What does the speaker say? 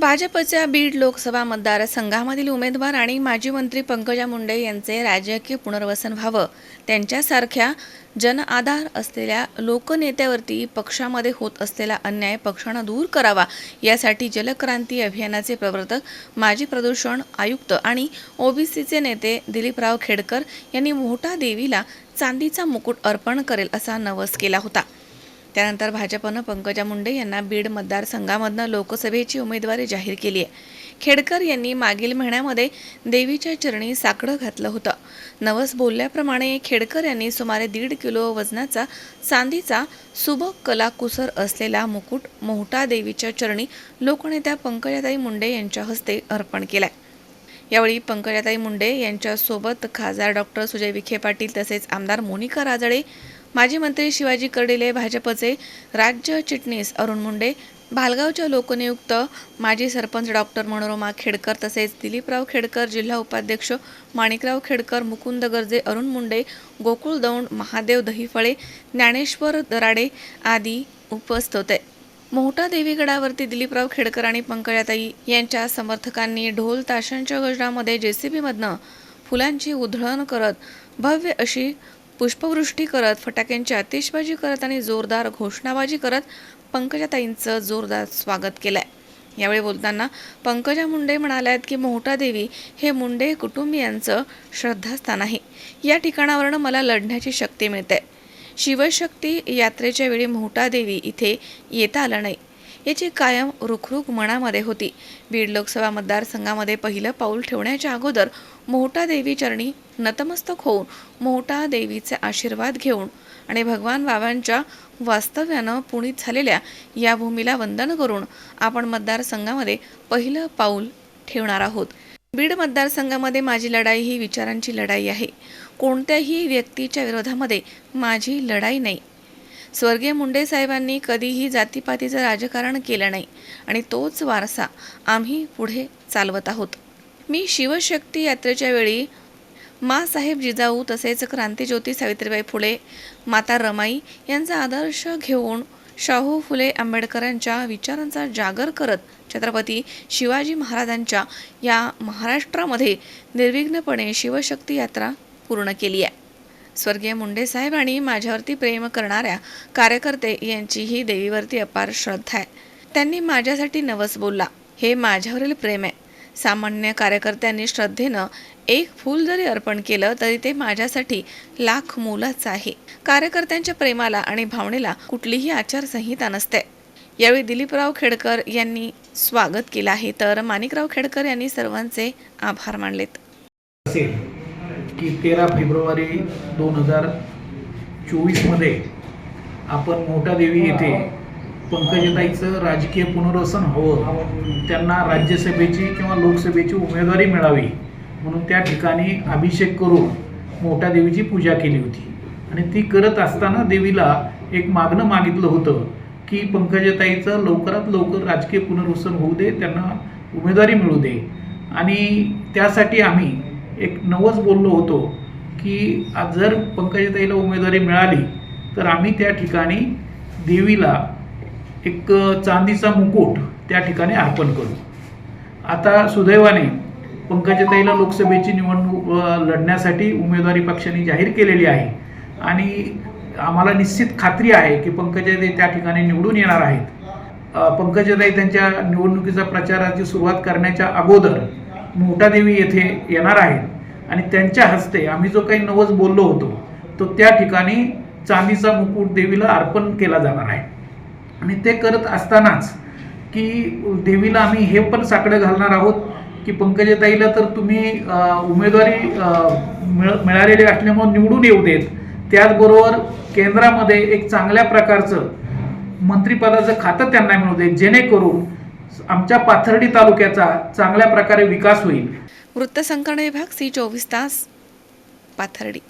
भाजपच्या बीड लोकसभा मतदारसंघामधील उमेदवार आणि माजी मंत्री पंकजा मुंडे यांचे राजकीय पुनर्वसन व्हावं. त्यांच्यासारख्या जनआधार असलेल्या लोकनेत्यावरती पक्षामध्ये होत असलेला अन्याय पक्षानं दूर करावा यासाठी जलक्रांती अभियानाचे प्रवर्तक माजी प्रदूषण आयुक्त आणि ओबीसीचे नेते दिलीपराव खेडकर यांनी मोठा देवीला चांदीचा मुकुट अर्पण करेल असा नवस केला होता. त्यानंतर भाजपनं पंकजा मुंडे यांना बीड मतदारसंघामधनं लोकसभेची उमेदवारी जाहीर केली आहे खेडकर यांनी मागील महिन्यामध्ये देवीच्या चरणी साकडं घातलं होतं. नवस बोलल्याप्रमाणे खेडकर यांनी सुमारे दीड किलो वजनाचा चांदीचा सुबक कलाकुसर असलेला मुकुट मोहटा देवीच्या चरणी लोकनेत्या पंकजाताई मुंडे यांच्या हस्ते अर्पण केलाय. यावेळी पंकजाताई मुंडे यांच्यासोबत खासदार डॉक्टर सुजय विखे पाटील तसेच आमदार मोनिका राजळे माजी मंत्री शिवाजी कर्डिले भाजपचे राज्य चिटणीस अरुण मुंडे भालगावच्या लोकनियुक्त माजी सरपंच डॉक्टर मनोरमा खेडकर तसेच दिलीपराव खेडकर जिल्हा उपाध्यक्ष माणिकराव खेडकर मुकुंद गर्जे अरुण मुंडे गोकुळ दौंड महादेव दहिफळे ज्ञानेश्वर दराडे आदी उपस्थित होते. मोहटा देवीगडावरती दिलीपराव खेडकर आणि पंकजाताई यांच्या समर्थकांनी ढोल ताशांच्या गजरामध्ये जेसीबीमधनं फुलांची उधळण करत भव्य अशी पुष्पवृष्टी करत फटाक्यांची आतिषबाजी करत आणि जोरदार घोषणाबाजी करत पंकजाताईंचं जोरदार स्वागत केलंय. यावेळी बोलताना पंकजा मुंडे म्हणाल्यात की मोहटा देवी हे मुंडे कुटुंबियांचं श्रद्धास्थान आहे. या ठिकाणावरनं मला लढण्याची शक्ती मिळते. शिवशक्ती यात्रेच्या वेळी मोहटा देवी इथे येता आलं नाही. याची कायम रुखरुख मनामध्ये होती. बीड लोकसभा मतदारसंघामध्ये पहिलं पाऊल ठेवण्याच्या अगोदर मोहटा देवी चरणी नतमस्तक होऊन मोहटा देवीचे आशीर्वाद घेऊन आणि भगवान बाबांच्या वास्तव्यानं पुणित झालेल्या या भूमीला वंदन करून आपण मतदारसंघामध्ये पहिलं पाऊल ठेवणार आहोत. बीड मतदारसंघामध्ये माझी लढाई ही विचारांची लढाई आहे. कोणत्याही व्यक्तीच्या विरोधामध्ये माझी लढाई नाही. स्वर्गीय मुंडे साहेबांनी कधीही जातीपातीचं राजकारण केलं नाही आणि तोच वारसा आम्ही पुढे चालवत आहोत. मी शिवशक्ती यात्रेच्या वेळी मासाहेब जिजाऊ तसेच क्रांतीज्योती सावित्रीबाई फुले माता रमाई यांचा आदर्श घेऊन शाहू फुले आंबेडकरांच्या विचारांचा जागर करत छत्रपती शिवाजी महाराजांच्या या महाराष्ट्रामध्ये निर्विघ्नपणे शिवशक्ती यात्रा पूर्ण केली आहे. स्वर्गीय मुंडे साहेब आणि माझ्यावरती प्रेम करणाऱ्या कार्यकर्ते यांचीही देवीवरती अपार श्रद्धा आहे. त्यांनी माझ्यासाठी नवस बोलला. हे माझ्यावरील प्रेम आहे. सामान्य कार्यकर्त्यांनी श्रद्धेनं एक फूल जरी अर्पण केलं तरी ते माझ्यासाठी लाख मोलाचं आहे. कार्यकर्त्यांच्या प्रेमाला आणि भावनेला कुठलीही आचारसंहिता नसते. यावेळी दिलीपराव खेडकर यांनी स्वागत केलं आहे. तर माणिकराव खेडकर यांनी सर्वांचे आभार मानलेत. की तेरा फेब्रुवारी दोन हजार चोवीसमध्ये आपण मोठा देवी येथे पंकजताईचं राजकीय पुनर्वसन हवं. त्यांना राज्यसभेची किंवा लोकसभेची उमेदवारी मिळावी. म्हणून त्या ठिकाणी अभिषेक करून मोठ्या देवीची पूजा केली होती. आणि ती करत असताना देवीला एक मागणं मागितलं होतं की पंकजताईचं लवकरात लवकर राजकीय पुनर्वसन होऊ दे त्यांना उमेदवारी मिळू दे. आणि त्यासाठी आम्ही एक नवस बोललो होतो की आज जर पंकजाताईला उमेदवारी मिळाली तर आम्ही त्या ठिकाणी देवीला एक चांदीचा मुकुट त्या ठिकाणी अर्पण करू. आता सुदैवाने पंकजाताईला लोकसभेची निवडणूक लढण्यासाठी उमेदवारी पक्षाने जाहीर केलेली आहे. आणि आम्हाला निश्चित खात्री आहे की पंकजाताई त्या ठिकाणी निवडून येणार आहेत. अ, पंकजाताई त्यांच्या निवडणुकीचा प्रचाराची सुरुवात करण्याच्या अगोदर मोठादेवी येथे येणार आहेत. आणि त्यांच्या हस्ते आम्ही जो काही नवस बोललो होतो तो त्या ठिकाणी चांदीचा मुकुट देवीला अर्पण केला जाणार आहे. आणि ते करत असतानाच की देवीला आम्ही हे पण साकडं घालणार आहोत की पंकजताईला तर तुम्ही उमेदवारी मिळ मिळालेली असल्यामुळे निवडून येऊ देत. त्याचबरोबर केंद्रामध्ये एक चांगल्या प्रकारचं मंत्रिपदाचं खातं त्यांना मिळू देत जेणेकरून आमच्या पाथर्डी तालुक्याचा चांगल्या प्रकारे विकास होईल. वृत्तसंकलन विभाग सी चोवीस तास पाथर्डी.